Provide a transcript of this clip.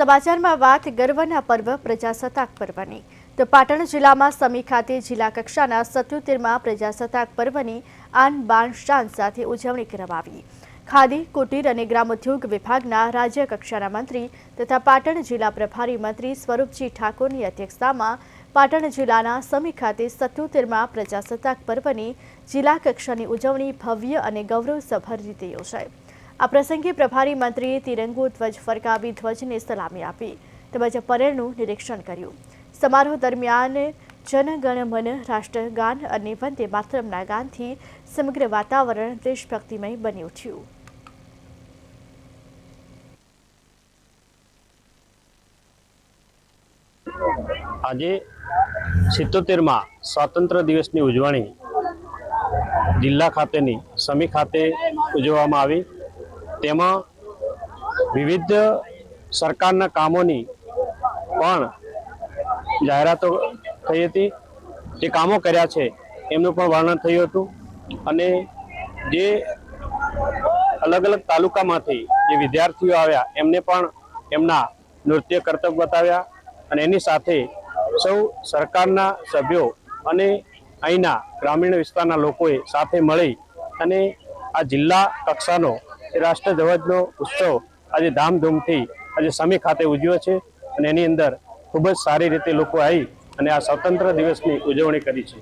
સમાચારમાં વાત ગર્વના પર્વ, પ્રજાસત્તાક પર્વની. તો પાટણ જિલ્લામાં સમી ખાતે જિલ્લા કક્ષાના સત્યોતેરમાં પ્રજાસત્તાક પર્વની આન બાન શાન સાથે ઉજવણી કરવામાં આવી ખાદી, કુટીર અને ગ્રામોદ્યોગ વિભાગના રાજ્ય કક્ષાના મંત્રી તથા પાટણ જિલ્લા પ્રભારી મંત્રી સ્વરૂપજી ઠાકોરની અધ્યક્ષતામાં પાટણ જિલ્લાના સમી ખાતે સત્યોતેરમાં પ્રજાસત્તાક પર્વની જિલ્લા કક્ષાની ઉજવણી ભવ્ય અને ગૌરવસભર રીતે યોજાઈ આ પ્રસંગે પ્રભારી મંત્રીએ તિરંગો, ધ્વજ ફરકાવી, ધ્વજને સલામી આપી તેમજ પરેડનું નિરીક્ષણ કર્યું. સમારોહ દરમિયાન જનગણ રાષ્ટ્રગાન અને વંદે માતરમના ગાનથી સમગ્ર વાતાવરણ દેશભક્તિમય બની ઉઠ્યું. આજે સિત્તોતેરમાં સ્વાતંત્ર્ય દિવસની ઉજવણી જિલ્લા ખાતેની સમી ખાતે ઉજવવામાં આવી. તેમાં વિવિધ સરકારના કામોની પણ જાહેરાતો થઈ હતી. જે કામો કર્યા છે, એમનું પણ વર્ણન થયું હતું. અને જે અલગ અલગ તાલુકામાંથી જે વિદ્યાર્થીઓ આવ્યા, એમને પણ એમના નૃત્ય કરતબ બતાવ્યા. અને એની સાથે સૌ સરકારના સભ્યો અને અહીંના ગ્રામીણ વિસ્તારના લોકોએ સાથે મળી અને આ જિલ્લા કક્ષાનો રાષ્ટ્રધ્વજનો ઉત્સવ આજે ધામધૂમથી આજે સમી ખાતે ઉજવ્યો છે અને એની અંદર ખૂબ જ સારી રીતે લોકો આવી અને આ સ્વતંત્ર દિવસની ઉજવણી કરી છે.